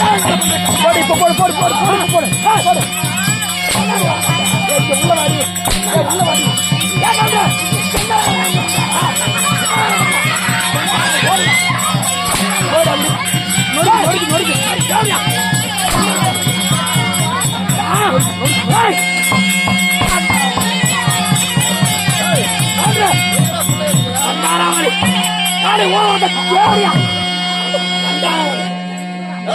போடு இப்ப போடு போடு போடு போடு போடு. ஆ, போடு. ஏய், உள்ள வாடி. ஏய், உள்ள வாடி. ஏன்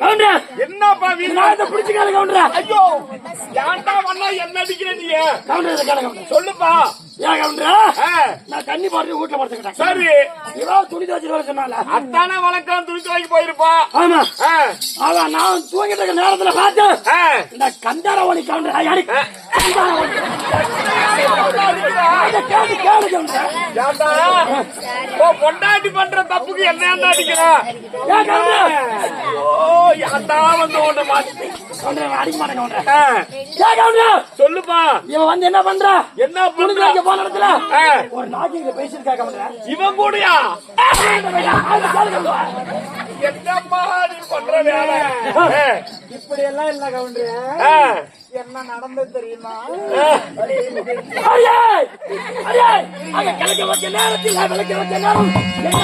கவுண்டர்! என்னப்பா வீணா நான் இதை பிடிச்சுக்காத கவுண்டர்? ஐயோ! ஏன்டா வண்ணா என்ன அடிக்கிற நீ? கவுண்டர் கவுண்டர். சொல்லுப்பா. ஏன் கவுண்டர்? நான் தண்ணி போட்டு வீட்டுல படுத்துக்கிட்டேன். சரி. இவன் துணி துவச்சு வர சொன்னால. அத்தானே வழக்கம் துணிச்சு வாங்கி போயிருப்பா. ஆமா. அவன் நான் தூங்கிட்டு இருக்க நேரத்துல பார்த்து ஆ. இந்த கந்தாரவணி கவுண்டர் யாரு? கந்தாரவணி பொண்டாட்டி பண்ற தப்புக்கு என்ன ஏன்டா அடிக்கிற ஏன் கவுண்டர் ஓ ஏன்டா வந்து உன்னை மாத்தி சொல்லுப்பா. இவன் வந்து என்ன பண்றா? என்ன துணி பண்ற துவைக்க போன இடத்துல ஆ, ஒரு நாய்க்கு பேசியிருக்கா கவுண்டர் இவன் கூடயா? என்னப்பா நீ பண்ற வேலை? இப்படி எல்லாம் இல்ல கவுண்டர். என்ன நடந்தது தெரியுமா ஆ. அரியே அரியே அங்க கிழக்க வச்ச நேரத்தில் விளக்க வச்ச நேரம் என்ன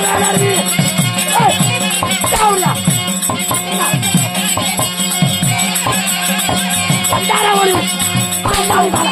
வேலை அங்க என்ன வேலை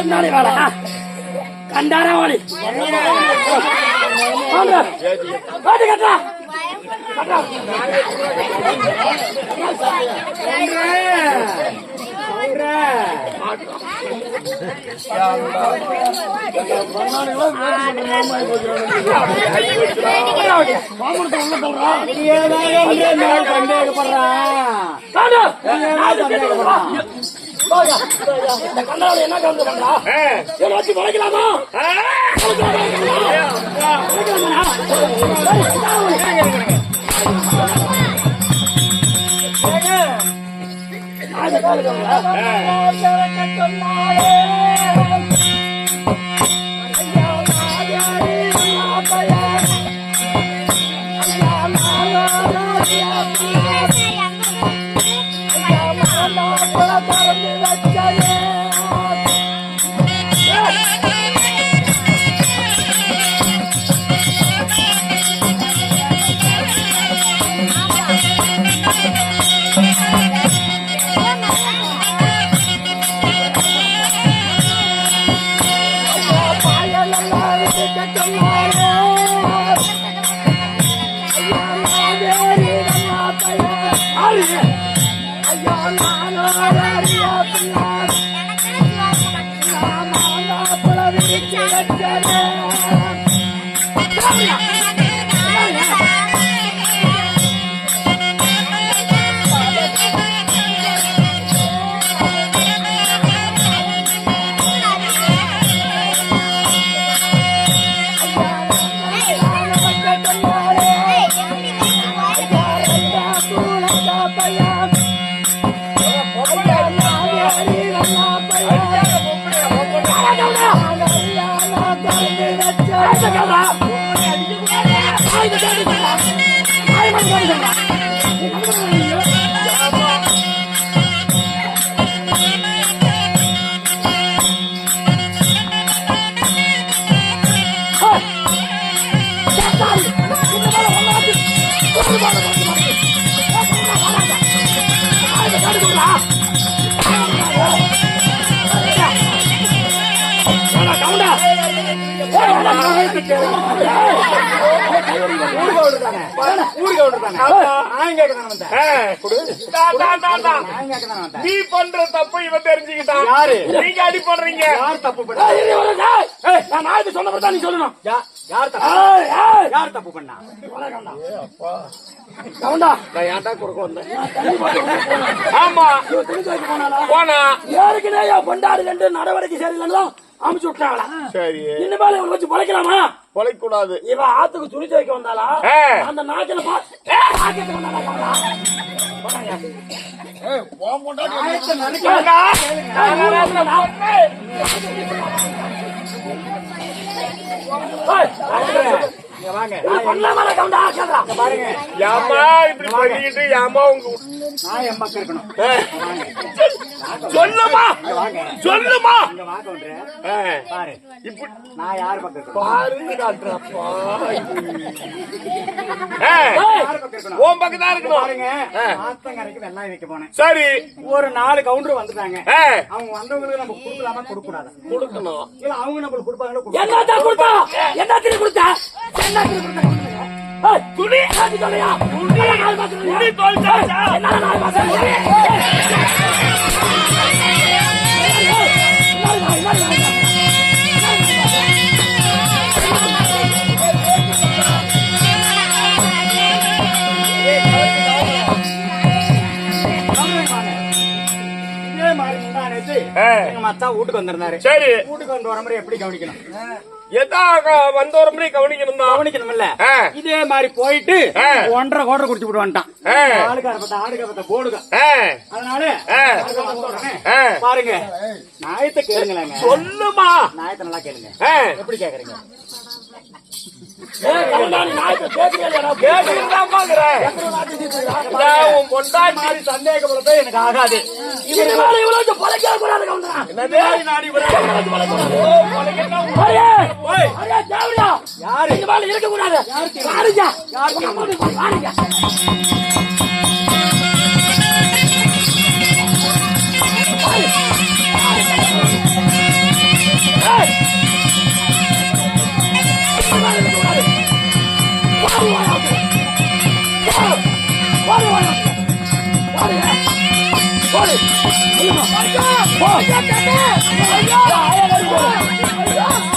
அரியே அங்க கிழக்க வச்ச நேரத்தில் கட்டா வச்ச என்ன சாவுடா கண்டாரா ஓடி ஆமா பாலா ஏய் நாளை வாடா கண்டாரா வாடி பாட்டு கட்டா நீ பண்ற தப்பு இவன் தெரிஞ்சுக்கிட்டான். யாரு? நீங்க அடி பண்றீங்க. யார் தப்பு நான் நாயத்தை சொன்னபடி தான் நீ சொல்லணும். யா- யார் தப்பு யார் தப்பு பண்ணா? கவுண்டா. நான் ஏன்டா கொடுக்க வந்தேன்? ஆமா. போனா. என் பொண்டாடி ரெண்டு நடவடிக்கை சரியில்லைன்னு அமுச்சு விட்டாங்களா? சரி. இனிமேல் இவனை வச்சு பொழைக்கலாமா? பொழைக்க கூடாது இவ ஆத்துக்கு துணி துவைக்க வந்தாளா. அந்த நாக்கில பா கவுண்டா? கேக்குறா. ஏம்மா இப்படி பண்ணிக்கிட்டு ஏம்மா உங்க நான் சொல்லுமா சொல்லுமா இங்க ஏய், பாரு இப்படி நான் யார் பக்கம் பாருங்க பக்கம் தான் இருக்கணும் பாருங்க. ஆத்தங்கரைக்கு வெள்ளாயம் வைக்க போனேன் சரி ஒரு நாலு கவுண்டர் வந்துட்டாங்க அவங்க வந்தவங்களுக்கு நம்ம கொடுக்கலாமா கொடுக்க கூடாது கொடுக்கணும் இல்ல அவங்க நம்மளுக்கு கொடுப்பாங்களோ என்னத்தா கொடுத்தா? என்ன திரி கொடுத்தா? துணி? துணி மாதிரி எங்க மச்சான் வீட்டுக்கு வந்திருந்தாரு. சரி. வீட்டுக்கு வந்து வர எப்படி கவனிக்கணும்? எதா வந்த ஒரு மணி கவனிக்கணும் கவனிக்கணும்ல. இதே மாதிரி போயிட்டு. ஒன்றரை கோட்டை குடிச்சு விட்டு வந்துட்டான். ஆளுக்கார பத்த பத்த அதனால ஏய், பாருங்க. நாயத்தை கேளுங்களேங்க. சொல்லுமா. நாயத்தை நல்லா கேளுங்க. எப்படி கேக்குறீங்க? கேட்கலையாடா? கேட்டுக்கிட்டு வாரு, வாரு. வாரு. வாரு, வாரு. வாருங்க. வாரு. சொல்லுமா. போ. ஐயா, ஆயா, வருது.